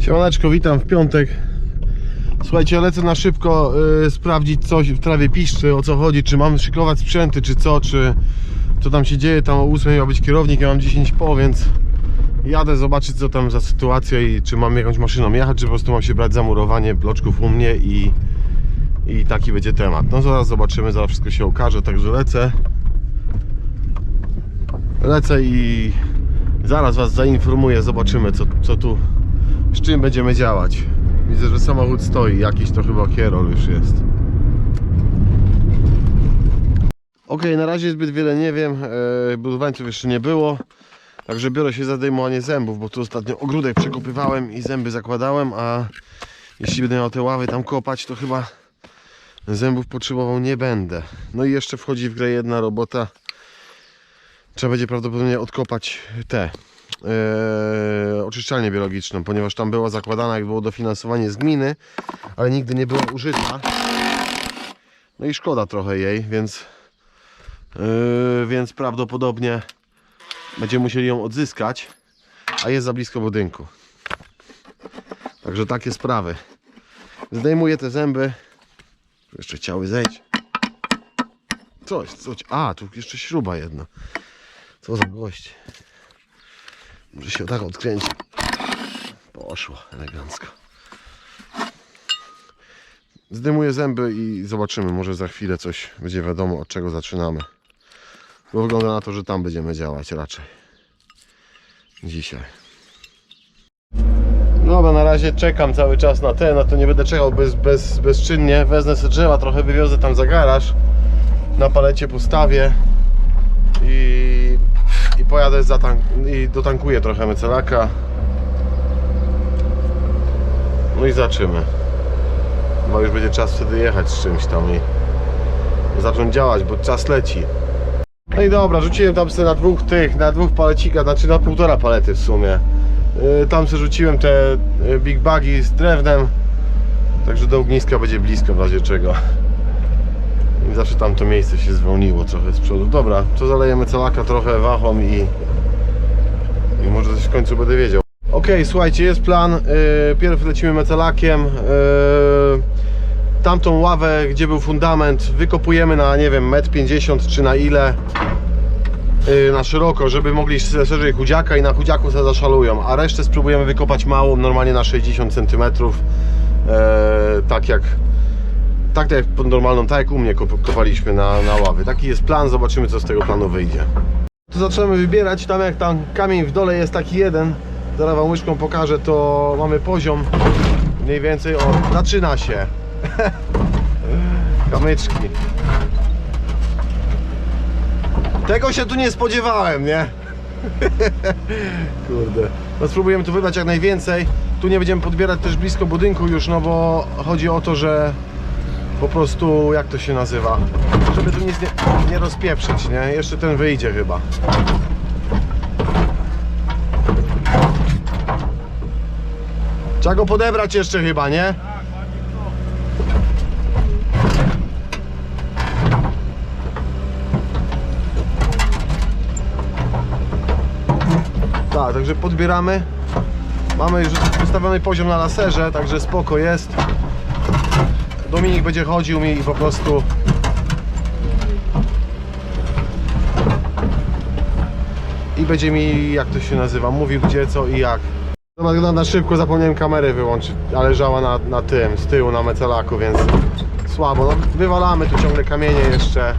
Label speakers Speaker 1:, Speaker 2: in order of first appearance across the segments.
Speaker 1: Siemaneczko, witam w piątek. Słuchajcie, lecę na szybko y, sprawdzić coś w trawie piszczy, o co chodzi, czy mam szykować sprzęty, czy co, czy co tam się dzieje. Tam o 8 miał być kierownik, ja mam 10 po, więc jadę zobaczyć co tam za sytuacja i czy mam jakąś maszyną jechać, czy po prostu mam się brać za murowanie bloczków u mnie i, i taki będzie temat. No zaraz zobaczymy, zaraz wszystko się okaże, także lecę. Lecę i zaraz Was zainformuję, zobaczymy co, co tu, z czym będziemy działać. Widzę, że samochód stoi, jakiś to chyba kierol już jest. Ok, na razie zbyt wiele nie wiem, e, budowlańców jeszcze nie było. Także biorę się za zdejmowanie zębów, bo tu ostatnio ogródek przekopywałem i zęby zakładałem, a jeśli będę miał te ławy tam kopać, to chyba zębów potrzebował nie będę. No i jeszcze wchodzi w grę jedna robota. Trzeba będzie prawdopodobnie odkopać te e, oczyszczalnię biologiczną, ponieważ tam była zakładana, jak było dofinansowanie z gminy, ale nigdy nie była użyta. No i szkoda trochę jej, więc Yy, więc prawdopodobnie będziemy musieli ją odzyskać, a jest za blisko budynku. Także takie sprawy. Zdejmuję te zęby. Jeszcze chciały zejść. Coś, coś. A, tu jeszcze śruba jedna. Co za gość. Może się tak odkręci. Poszło elegancko. Zdejmuję zęby i zobaczymy. Może za chwilę coś będzie wiadomo od czego zaczynamy. Bo wygląda na to, że tam będziemy działać raczej. Dzisiaj. Dobra, na razie czekam cały czas na ten, na to nie będę czekał bez, bez, bezczynnie. Wezmę sobie drzewa, trochę wywiozę tam za garaż. Na palecie postawię i pojadę zatank i dotankuję trochę mecelaka. No i zaczymy. Chyba już będzie czas wtedy jechać z czymś tam i zacząć działać, bo czas leci. No i dobra, rzuciłem tam sobie na dwóch tych, na dwóch palecikach, znaczy na półtora palety w sumie. Yy, Tam sobie rzuciłem te yy, big bagi z drewnem, także do ogniska będzie blisko w razie czego. I zawsze tam to miejsce się zwolniło trochę z przodu. Dobra, to zalejemy calaka trochę wachą i, i może coś w końcu będę wiedział. Ok, słuchajcie, jest plan. Yy, pierw lecimy mecalakiem. Yy, tamtą ławę, gdzie był fundament, wykopujemy na nie wiem, 1,50 m czy na ile yy, na szeroko, żeby mogli szerzej chudziaka i na chudziaku sobie zaszalują, a resztę spróbujemy wykopać małą, normalnie na 60 cm tak jak tak jak pod normalną, tak jak u mnie kop- kopaliśmy na, na ławy. Taki jest plan, zobaczymy co z tego planu wyjdzie. To zaczynamy wybierać, tam jak tam kamień w dole jest taki jeden, zaraz wam łyżką pokażę, to mamy poziom mniej więcej, o, zaczyna się. Kamyczki. Tego się tu nie spodziewałem, nie? Kurde. No spróbujemy tu wybrać jak najwięcej. Tu nie będziemy podbierać też blisko budynku już, no bo chodzi o to, że po prostu, jak to się nazywa? Żeby tu nic nie, nie rozpieprzyć, nie? Jeszcze ten wyjdzie chyba. Trzeba go podebrać jeszcze chyba, nie? Tak, także podbieramy. Mamy już ustawiony poziom na laserze, także spoko jest. Dominik będzie chodził mi i po prostu i będzie mi, jak to się nazywa, mówił gdzie, co i jak. Dobra, na, szybko zapomniałem kamerę wyłączyć, a leżała na, na tym, z tyłu, na mecelaku, więc słabo. No, wywalamy tu ciągle kamienie jeszcze.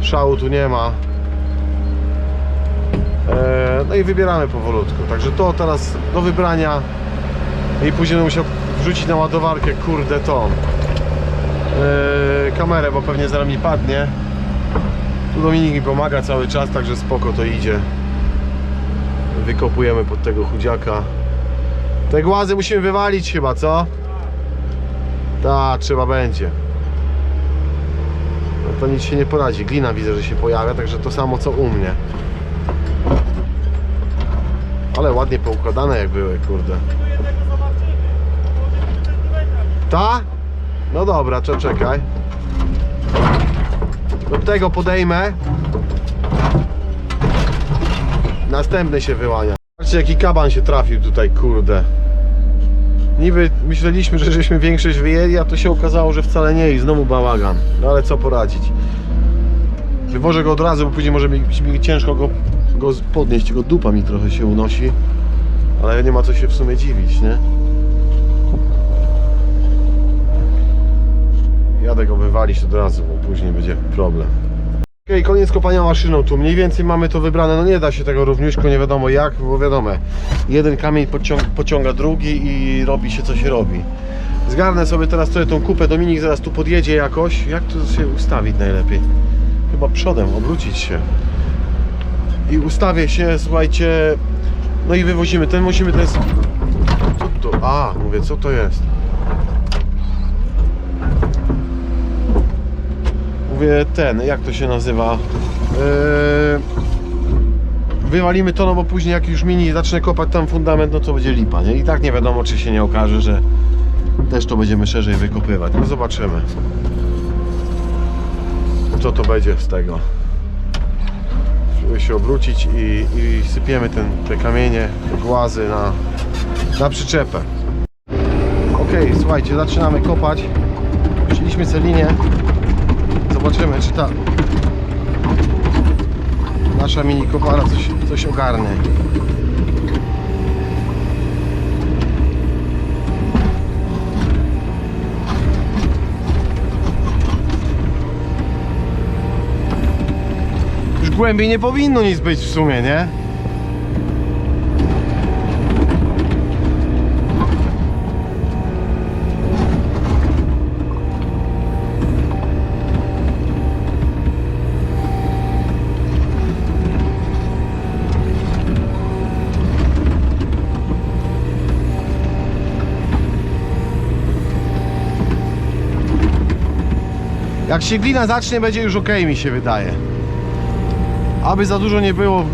Speaker 1: Szału tu nie ma. E, No i wybieramy powolutku. Także to teraz do wybrania i później będę musiał wrzucić na ładowarkę, kurde, tą e, kamerę, bo pewnie zaraz mi padnie. Tu Dominik mi pomaga cały czas, także spoko to idzie. Wykopujemy pod tego chudziaka. Te głazy musimy wywalić chyba, co? Tak, trzeba będzie. No to nic się nie poradzi. Glina widzę, że się pojawia, także to samo co u mnie. Ale ładnie poukładane jak były, kurde. Ta? No dobra, to czekaj. Do tego podejmę. Następny się wyłania. Patrzcie jaki kaban się trafił tutaj, kurde. Niby myśleliśmy, że żeśmy większość wyjęli, a to się okazało, że wcale nie i znowu bałagan. No ale co poradzić. Wywożę go od razu, bo później może być mi ciężko go, go podnieść, go dupa mi trochę się unosi. Ale nie ma co się w sumie dziwić, nie? Jadę go wywalić od razu, bo później będzie problem. Okej, koniec kopania maszyną. Tu mniej więcej mamy to wybrane. No nie da się tego równiuszko, nie wiadomo jak, bo wiadomo, jeden kamień pociąga, pociąga drugi i robi się co się robi. Zgarnę sobie teraz sobie tą kupę. Dominik zaraz tu podjedzie jakoś. Jak tu się ustawić najlepiej? Chyba przodem, obrócić się. I ustawię się, słuchajcie. No i wywozimy. Ten musimy, ten. Co to? A, mówię, co to jest? Ten, jak to się nazywa? Yy... Wywalimy to, no bo później jak już mini zacznę kopać tam fundament, no to będzie lipa, nie? I tak nie wiadomo, czy się nie okaże, że też to będziemy szerzej wykopywać. No zobaczymy. Co to będzie z tego. Spróbuję się obrócić i, i sypiemy ten, te kamienie, te głazy na, na przyczepę. Ok, słuchajcie, zaczynamy kopać. Puściliśmy celinię. Zobaczymy, czy ta nasza mini kopara coś, coś ogarnie. Już głębiej nie powinno nic być w sumie, nie? Jak się glina zacznie, będzie już ok, mi się wydaje. Aby za dużo nie było.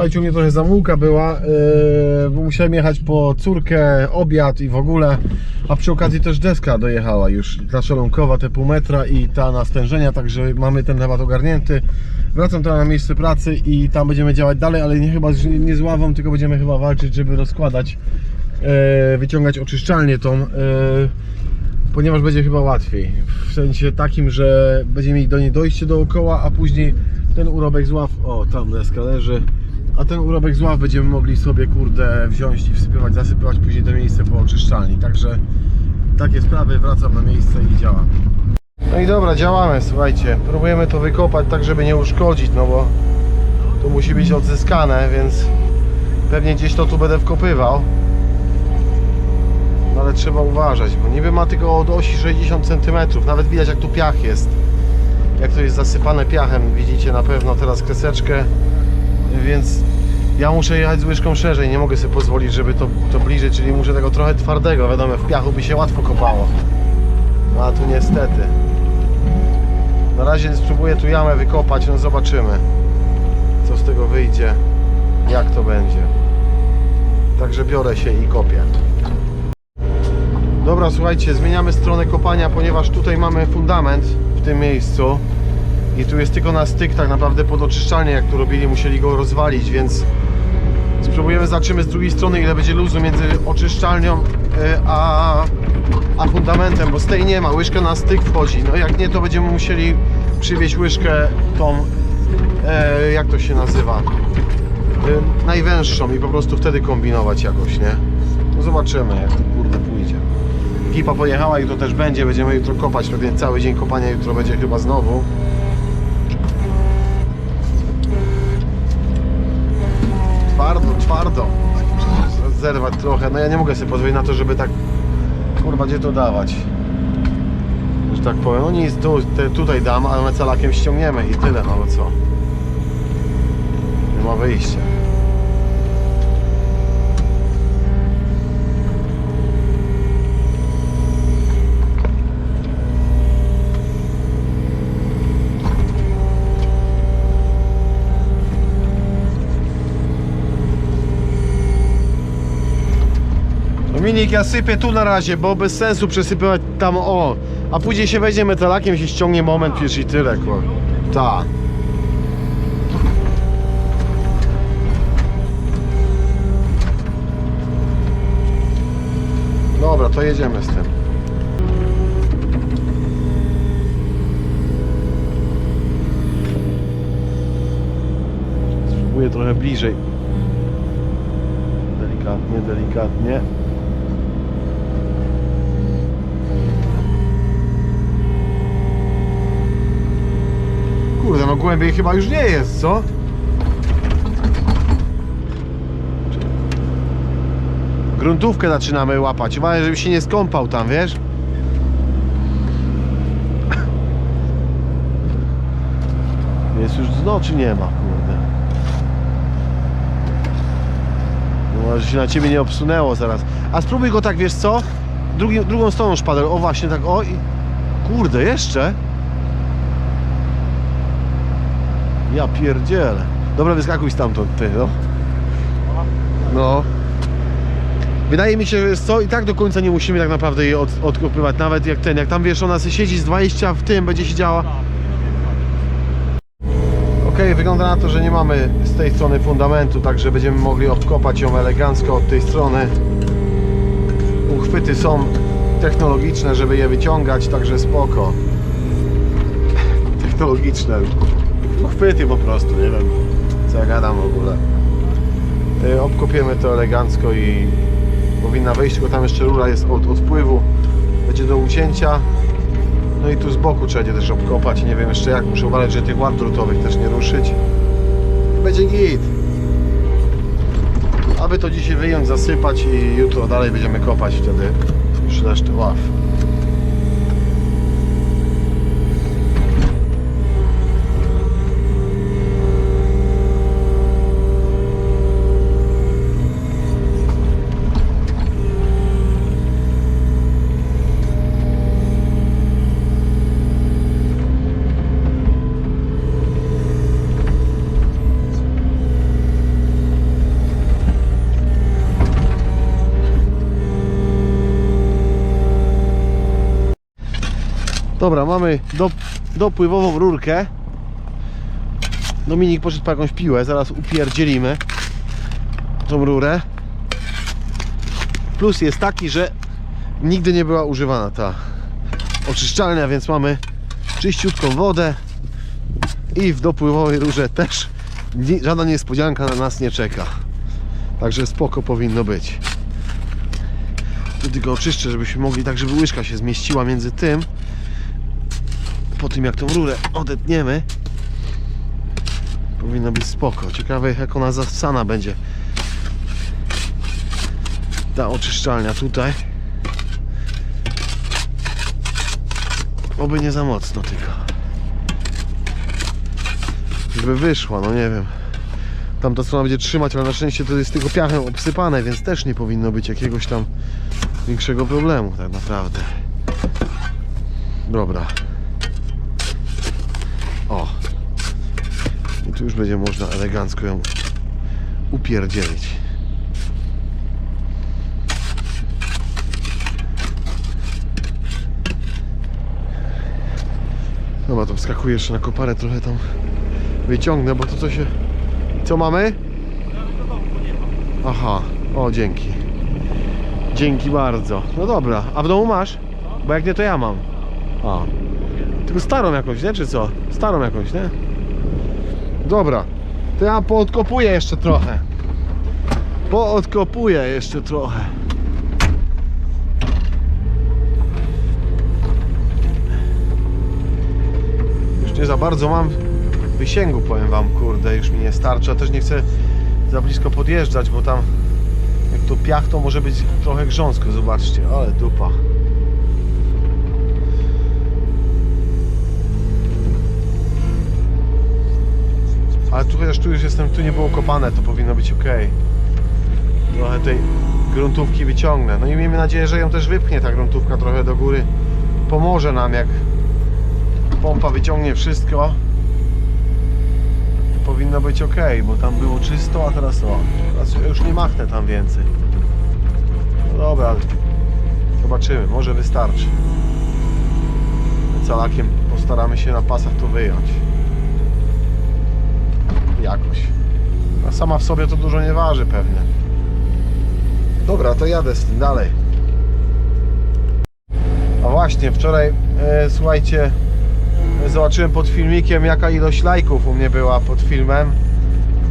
Speaker 1: Słuchajcie, u mnie trochę zamułka była, yy, bo musiałem jechać po córkę, obiad i w ogóle, a przy okazji też deska dojechała już, ta szalonkowa, te pół metra i ta na stężenia, także mamy ten temat ogarnięty. Wracam teraz na miejsce pracy i tam będziemy działać dalej, ale nie chyba nie z ławą, tylko będziemy chyba walczyć, żeby rozkładać, yy, wyciągać oczyszczalnię tą, yy, ponieważ będzie chyba łatwiej. W sensie takim, że będziemy mieli do niej dojście dookoła, a później ten urobek z ław, o tam deska leży, a ten urobek z ław będziemy mogli sobie kurde wziąć i wsypywać, zasypywać później to miejsce po oczyszczalni. Także takie sprawy, wracam na miejsce i działam. No i dobra, działamy, słuchajcie. Próbujemy to wykopać tak, żeby nie uszkodzić, no bo to musi być odzyskane, więc pewnie gdzieś to tu będę wkopywał. No ale trzeba uważać, bo niby ma tylko od osi 60 cm, nawet widać jak tu piach jest. Jak to jest zasypane piachem, widzicie na pewno teraz kreseczkę, więc ja muszę jechać z łyżką szerzej, nie mogę sobie pozwolić, żeby to, to bliżej, czyli muszę tego trochę twardego, wiadomo, w piachu by się łatwo kopało. No a tu niestety. Na razie spróbuję tu jamę wykopać, no zobaczymy, co z tego wyjdzie, jak to będzie. Także biorę się i kopię. Dobra, słuchajcie, zmieniamy stronę kopania, ponieważ tutaj mamy fundament w tym miejscu i tu jest tylko na styk tak naprawdę pod oczyszczalnię, jak tu robili, musieli go rozwalić, więc spróbujemy, zobaczymy z drugiej strony ile będzie luzu między oczyszczalnią y, a, a fundamentem, bo z tej nie ma, łyżka na styk wchodzi, no jak nie to będziemy musieli przywieźć łyżkę tą, e, jak to się nazywa, y, najwęższą i po prostu wtedy kombinować jakoś, nie? No zobaczymy jak to kurde pójdzie. Ekipa pojechała i to też będzie, będziemy jutro kopać, pewnie cały dzień kopania jutro będzie chyba znowu. Twardo, Zerwać trochę, no ja nie mogę sobie pozwolić na to, żeby tak, kurwa, gdzie to dawać. Że tak powiem, no nic, tu, te, tutaj dam, ale mecalakiem ściągniemy i tyle, no co. Nie ma wyjścia. Dominik, ja sypię tu na razie, bo bez sensu przesypywać tam o. A później się weźmie metalakiem, się ściągnie moment, wiesz i tyle, kur. Ta. Dobra, to jedziemy z tym. Spróbuję trochę bliżej. Delikatnie, delikatnie. Kurde, no głębiej chyba już nie jest, co? Gruntówkę zaczynamy łapać. Uważaj, żeby się nie skąpał tam, wiesz? Jest już dno, czy nie ma, kurde? No może się na ciebie nie obsunęło zaraz. A spróbuj go tak, wiesz co? Drugi, drugą stroną szpadel. O właśnie, tak o i... Kurde, jeszcze? Ja pierdzielę. Dobra, wyskakuj stamtąd, ty, no. No. Wydaje mi się, że jest co, i tak do końca nie musimy tak naprawdę jej od, odkopywać, nawet jak ten, jak tam wiesz, ona siedzi z 20 w tym, będzie siedziała. Ok, wygląda na to, że nie mamy z tej strony fundamentu, także będziemy mogli odkopać ją elegancko od tej strony. Uchwyty są technologiczne, żeby je wyciągać, także spoko. Technologiczne. Uchwyty po prostu, nie wiem co ja gadam w ogóle. Y, Obkopiemy to elegancko i powinna wejść, tylko tam jeszcze rura jest od odpływu. Będzie do ucięcia. No i tu z boku trzeba będzie też obkopać. Nie wiem jeszcze jak, muszę uważać, że tych łap drutowych też nie ruszyć. Będzie git. Aby to dzisiaj wyjąć, zasypać i jutro dalej będziemy kopać wtedy już resztę ław. Dobra, mamy do, dopływową rurkę. Dominik poszedł po jakąś piłę, zaraz upierdzielimy tą rurę. Plus jest taki, że nigdy nie była używana ta oczyszczalnia, więc mamy czyściutką wodę i w dopływowej rurze też żadna niespodzianka na nas nie czeka. Także spoko powinno być. Tylko oczyszczę, żebyśmy mogli tak, żeby łyżka się zmieściła między tym po tym jak tą rurę odetniemy powinno być spoko. Ciekawe jak ona zasana będzie. Ta oczyszczalnia tutaj. Oby nie za mocno tylko. Żeby wyszła, no nie wiem. Tamta strona będzie trzymać, ale na szczęście to jest tylko piachem obsypane, więc też nie powinno być jakiegoś tam większego problemu tak naprawdę. Dobra o. I tu już będzie można elegancko ją upierdzielić. Dobra, to wskakuję jeszcze na koparę trochę tam wyciągnę, bo to co się... Co mamy? Aha, o dzięki. Dzięki bardzo. No dobra, a w domu masz? Bo jak nie to ja mam. A, tylko starą jakąś, nie? Czy co? Starą jakąś, nie? Dobra. To ja poodkopuję jeszcze trochę. Poodkopuję jeszcze trochę. Już nie za bardzo mam wysięgu, powiem wam, kurde, już mi nie starczy. A też nie chcę za blisko podjeżdżać, bo tam jak to piach, to może być trochę grząsko, zobaczcie, ale dupa. Chociaż tu już jestem, tu nie było kopane, to powinno być ok. Trochę tej gruntówki wyciągnę. No i miejmy nadzieję, że ją też wypchnie ta gruntówka trochę do góry. Pomoże nam, jak pompa wyciągnie wszystko. Powinno być ok, bo tam było czysto, a teraz o. Teraz już nie machnę tam więcej. No dobra. Zobaczymy, może wystarczy. Calakiem postaramy się na pasach to wyjąć. Jakoś. A sama w sobie to dużo nie waży pewnie. Dobra, to jadę z tym dalej. A właśnie, wczoraj, e, słuchajcie, zobaczyłem pod filmikiem jaka ilość lajków u mnie była pod filmem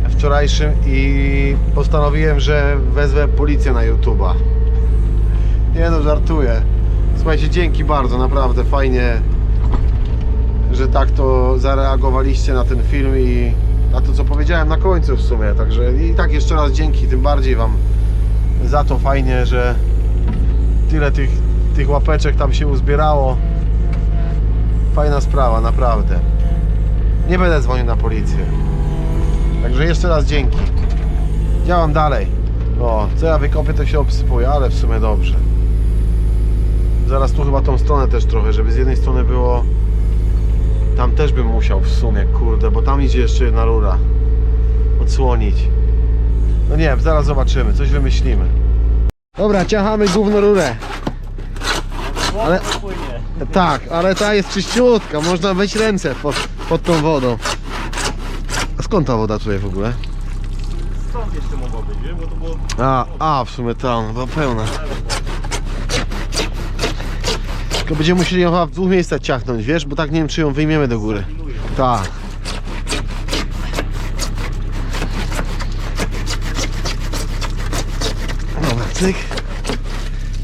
Speaker 1: wczorajszym i postanowiłem, że wezwę policję na YouTube'a. Nie no, żartuję. Słuchajcie, dzięki bardzo, naprawdę fajnie, że tak to zareagowaliście na ten film i na to, co powiedziałem na końcu w sumie. Także i tak jeszcze raz dzięki, tym bardziej Wam za to fajnie, że tyle tych, tych łapeczek tam się uzbierało. Fajna sprawa, naprawdę. Nie będę dzwonił na policję. Także jeszcze raz dzięki. Działam dalej. O, co ja wykopię, to się obsypuje, ale w sumie dobrze. Zaraz tu chyba tą stronę też trochę, żeby z jednej strony było... Tam też bym musiał w sumie, kurde, bo tam idzie jeszcze jedna rura. Odsłonić. No nie wiem, zaraz zobaczymy, coś wymyślimy. Dobra, ciachamy główną rurę. Ale, tak, ale ta jest czyściutka, można myć ręce pod, pod tą wodą. A skąd ta woda tutaj w ogóle?
Speaker 2: Stąd jeszcze mogło być, bo to było
Speaker 1: A, a w sumie tam, no pełna. Tylko będziemy musieli ją w dwóch miejscach ciachnąć, wiesz, bo tak nie wiem czy ją wyjmiemy do góry. Tak. Dobra, cyk.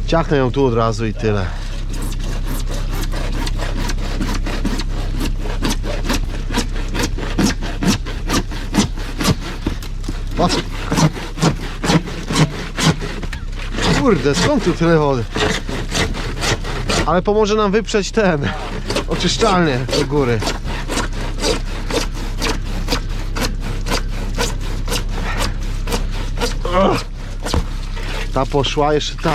Speaker 1: Ciachnę ją tu od razu i tyle. Kurde, skąd tu tyle wody? Ale pomoże nam wyprzeć ten oczyszczalnię do góry. Ta poszła jeszcze ta.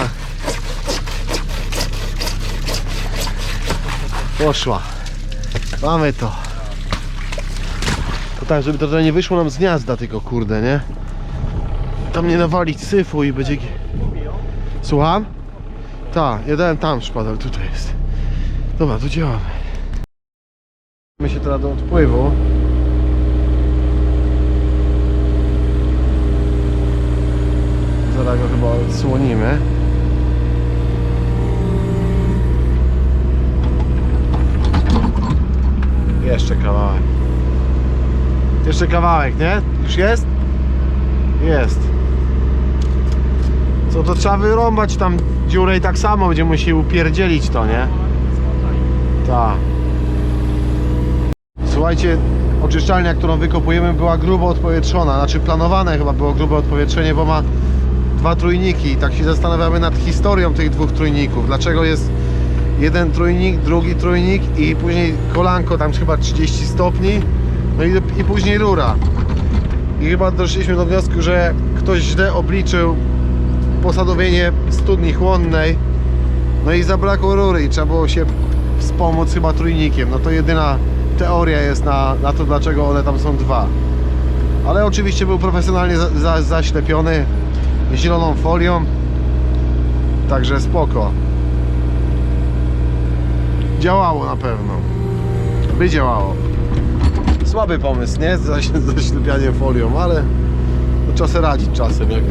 Speaker 1: Poszła. Mamy to. To tak, żeby to nie wyszło nam z gniazda tylko kurde, nie? Tam nie nawalić syfu i będzie... Słucham? Tak, ja dałem tam szpadel, tutaj jest. Dobra, tu działamy. My się teraz do odpływu. Zaraz go chyba odsłonimy. Jeszcze kawałek. Jeszcze kawałek, nie? Już jest? Jest. Co to trzeba wyrąbać tam dziurę i tak samo będziemy musieli upierdzielić to, nie? Tak. Słuchajcie, oczyszczalnia, którą wykopujemy była grubo odpowietrzona, znaczy planowane chyba było grube odpowietrzenie, bo ma dwa trójniki i tak się zastanawiamy nad historią tych dwóch trójników. Dlaczego jest jeden trójnik, drugi trójnik i później kolanko tam chyba 30 stopni, no i, i później rura. I chyba doszliśmy do wniosku, że ktoś źle obliczył posadowienie studni chłonnej, no i zabrakło rury i trzeba było się wspomóc chyba trójnikiem. No to jedyna teoria jest na, na to, dlaczego one tam są dwa. Ale oczywiście był profesjonalnie za, za, zaślepiony zieloną folią, także spoko. Działało na pewno. By działało. Słaby pomysł, nie? Zaś, zaślepianie folią, ale no, sobie radzić czasem, jak,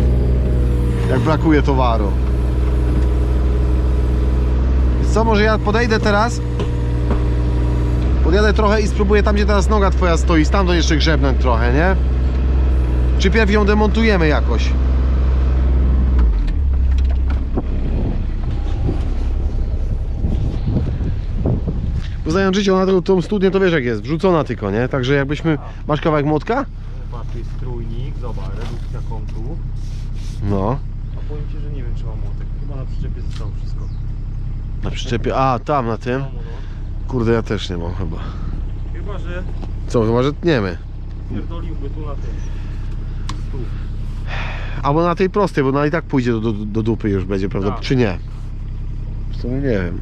Speaker 1: jak brakuje towaru. Więc Co, może ja podejdę teraz? Podjadę trochę i spróbuję tam, gdzie teraz noga twoja stoi, stamtąd jeszcze grzebnąć trochę, nie? Czy pierw ją demontujemy jakoś? Bo znając życie, ona tą, tą studnię to wiesz jak jest, wrzucona tylko, nie? Także jakbyśmy... Masz kawałek młotka?
Speaker 2: Patrz, jest trójnik, zobacz, redukcja kątu.
Speaker 1: No.
Speaker 2: Powiem Ci, że nie wiem, czy mam młotek. Chyba na przyczepie zostało wszystko.
Speaker 1: Na przyczepie, a tam na tym.
Speaker 2: No.
Speaker 1: Kurde, ja też nie mam chyba.
Speaker 2: Chyba, że
Speaker 1: Co, chyba że tniemy.
Speaker 2: pierdoliłby tu na tym. Tu.
Speaker 1: Albo na tej prostej, bo ona i tak pójdzie do, do, do dupy już będzie, prawda?
Speaker 2: Tak.
Speaker 1: Czy nie? W sumie nie wiem.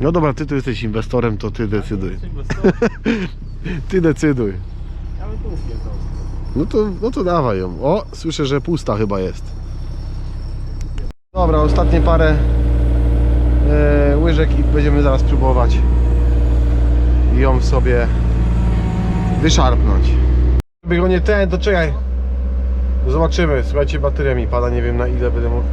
Speaker 1: No dobra, ty tu jesteś inwestorem, to ty decyduj.
Speaker 2: Ja bym.
Speaker 1: Ty decyduj.
Speaker 2: Ja bym tu.
Speaker 1: No to, no to dawaj ją. O, słyszę, że pusta chyba jest. Dobra, ostatnie parę e, łyżek i będziemy zaraz próbować ją sobie wyszarpnąć. Żeby go nie ten, to czekaj. Zobaczymy. Słuchajcie, bateria mi pada, nie wiem na ile będę mógł.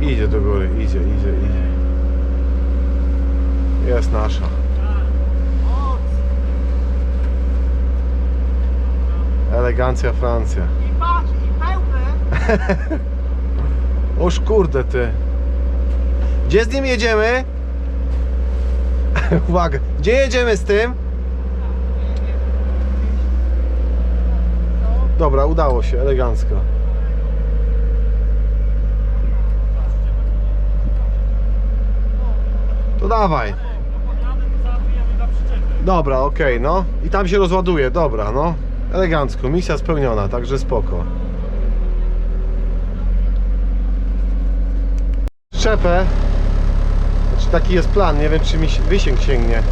Speaker 1: Idzie do góry, idzie, idzie, idzie. Jest nasza. Elegancja Francja.
Speaker 3: I patrz, i pełne.
Speaker 1: Oż kurde ty. Gdzie z nim jedziemy? Uwaga, gdzie jedziemy z tym? Dobra, udało się, elegancko. To dawaj. Dobra, okej, no. I tam się rozładuje, dobra, no. Elegancko, misja spełniona, także spoko. Szczepę. Znaczy taki jest plan, nie wiem czy mi się- wysięg sięgnie.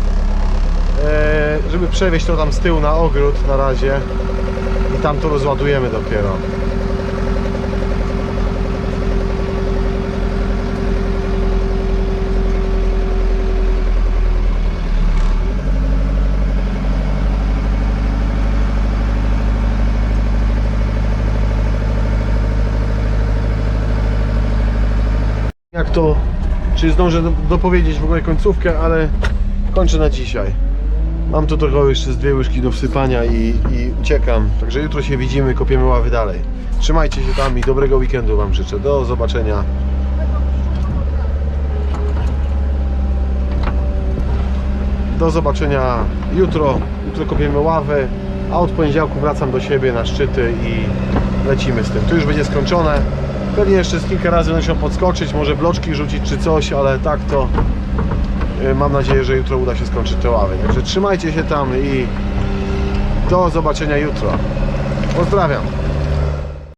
Speaker 1: E, żeby przewieźć to tam z tyłu na ogród na razie. I tam to rozładujemy dopiero. Jak to, czy zdążę do- dopowiedzieć w ogóle końcówkę, ale kończę na dzisiaj. Mam tu trochę jeszcze z dwie łyżki do wsypania i, i uciekam. Także jutro się widzimy, kopiemy ławy dalej. Trzymajcie się tam i dobrego weekendu Wam życzę. Do zobaczenia. Do zobaczenia jutro. Jutro kopiemy ławy, a od poniedziałku wracam do siebie na szczyty i lecimy z tym. Tu już będzie skończone. Pewnie jeszcze z kilka razy będę musiał podskoczyć, może bloczki rzucić czy coś, ale tak to y, mam nadzieję, że jutro uda się skończyć te ławy. Także trzymajcie się tam i do zobaczenia jutro. Pozdrawiam.